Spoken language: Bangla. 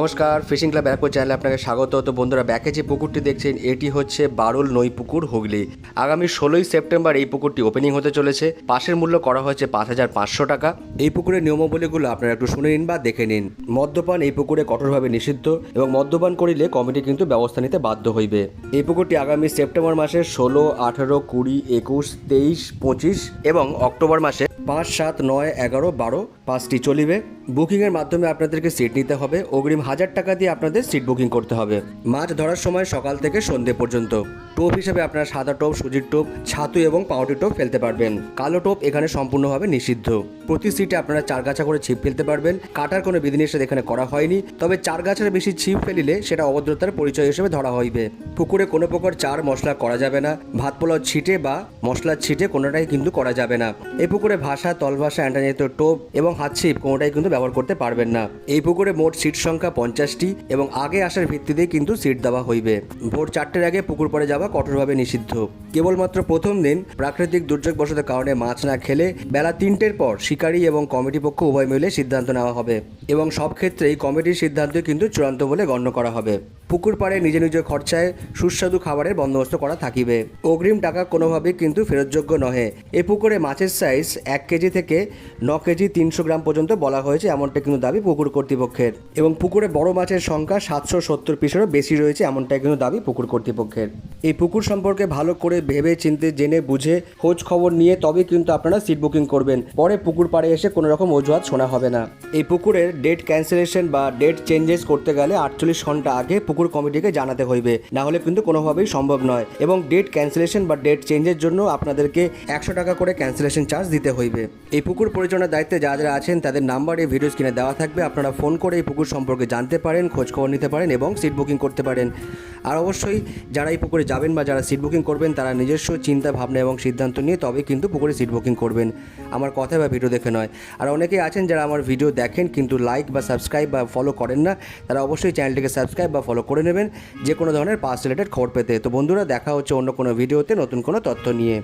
নমস্কার ফিশিং ক্লাব ব্যারাকপুর চ্যানেলে আপনাকে স্বাগত। তো বন্ধুরা ব্যাকে যে পুকুরটি দেখছেন, এটি হচ্ছে বারুল নই পুকুর, হুগলি। আগামী ষোলোই সেপ্টেম্বর এই পুকুরটি ওপেনিং হতে চলেছে। পাশের মূল্য করা হয়েছে পাঁচ হাজার পাঁচশো টাকা। এই পুকুরের নিয়মাবলীগুলো আপনারা একটু শুনে নিন বা দেখে নিন। মদ্যপান এই পুকুরে কঠোরভাবে নিষিদ্ধ এবং মদ্যপান করিলে কমিটি কিন্তু ব্যবস্থা নিতে বাধ্য হইবে। এই পুকুরটি আগামী সেপ্টেম্বর মাসে ষোলো, আঠেরো, কুড়ি, একুশ, তেইশ, পঁচিশ এবং অক্টোবর মাসে পাঁচ, সাত, নয়, এগারো, বারো পাঁচটি চলিবে। বুকিংয়ের মাধ্যমে আপনাদেরকে সিট নিতে হবে। অগ্রিম হাজার টাকা দিয়ে আপনাদের সিট বুকিং করতে হবে। মাছ ধরার সময় সকাল থেকে সন্ধে পর্যন্ত। টোপ হিসেবে আপনারা সাদা টোপ, সুজির টোপ, ছাতু এবং পাউটি টোপ ফেলতে পারবেন। কালো টোপ এখানে সম্পূর্ণভাবে নিষিদ্ধ। প্রতি সিটে আপনারা চার গাছা করে ছিপ ফেলতে পারবেন। কাটার কোনো বিধিনিষেধ এখানে করা হয়নি। তবে চার গাছের বেশি ছিপ ফেলিলে সেটা অভদ্রতার পরিচয় হিসেবে ধরা হইবে। পুকুরে কোনো প্রকার চার মশলা করা যাবে না। ভাত পোলাও ছিটে বা মশলার ছিটে কোনোটাই কিন্তু করা যাবে না। এই পুকুরে ভাষা, তলভাষা অ্যান্টানিত টোপ এবং হাত ছিপ কোনোটাই কিন্তু ব্যবহার করতে পারবেন না। এই পুকুরে মোট সিট সংখ্যা পঞ্চাশটি এবং আগে আসার ভিত্তিতেই কিন্তু সিট দেওয়া হইবে। ভোর চারটের আগে পুকুর পরে যাওয়া কঠোরভাবে নিষিদ্ধ। কেবলমাত্র প্রথম দিন প্রাকৃতিক দুর্যোগবশত কারণে মাছ না খেলে বেলা তিনটের পর শিকারী এবং কমিটি পক্ষ উভয় মিলে সিদ্ধান্ত নেওয়া হবে এবং সব ক্ষেত্রেই কমিটির সিদ্ধান্তই কিন্তু চূড়ান্ত বলে গণ্য করা হবে। পুকুর পাড়ে নিজ নিজ খরচায় সুস্বাদু খাবারের বন্দোবস্ত করা থাকিবে। অগ্রিম টাকা কোনোভাবেই কিন্তু ফেরতযোগ্য নহে। এ পুকুরে মাছের সাইজ এক কেজি থেকে ন কেজি তিনশো গ্রাম পর্যন্ত বলা হয়েছে, এমনটা কিন্তু দাবি পুকুর কর্তৃপক্ষের। এবং পুকুরে বড় মাছের সংখ্যা সাতশো সত্তর পিসেরও বেশি রয়েছে, এমনটাই কিন্তু দাবি পুকুর কর্তৃপক্ষের। এই পুকুর সম্পর্কে ভালো করে ভেবে চিনতে, জেনে, বুঝে, খোঁজ খবর নিয়ে তবে কিন্তু আপনারা সিট বুকিং করবেন। পরে পুকুর পাড়ে এসে কোনো রকম অজুহাত শোনা হবে না। এই পুকুরের ডেট ক্যান্সেলেশন বা ডেট চেঞ্জেস করতে গেলে আটচল্লিশ ঘণ্টা আগে পুকুর কমিটিকে জানাতে হইবে। না হলে কিন্তু কোনোভাবেই সম্ভব নয়। এবং ডেট ক্যান্সেলেশন বা ডেট চেঞ্জের জন্য আপনাদেরকে একশো টাকা করে ক্যান্সেলেশন চার্জ দিতে হইবে। এই পুকুর পরিচালনার দায়িত্বে যারা যারা আছেন, তাদের নাম্বার এই ভিডিও স্ক্রিনে দেওয়া থাকবে। আপনারা ফোন করে এই পুকুর সম্পর্কে জানতে পারেন খোঁজ খবর নিতে পারেন এবং সিট বুকিং করতে পারেন। আর অবশ্যই যারা এই পুকুরে যাবেন বা যারা সিট বুকিং করবেন, তারা নিজস্ব চিন্তা ভাবনা এবং সিদ্ধান্ত নিয়ে তবে কিন্তু পুকুরে সিট বুকিং করবেন। আমার কথা বা ভিডিও দেখে নয়। আর অনেকেই আছেন যারা আমার ভিডিও দেখেন, কিন্তু লাইক বা সাবস্ক্রাইব বা ফলো করেন না, তারা অবশ্যই চ্যানেলটিকে সাবস্ক্রাইব বা ফলো করে নেবেন যে কোনো ধরনের পাস রিলেটেড খবর পেতে। তো বন্ধুরা, দেখা হচ্ছে অন্য কোনো ভিডিওতে নতুন কোনো তথ্য নিয়ে।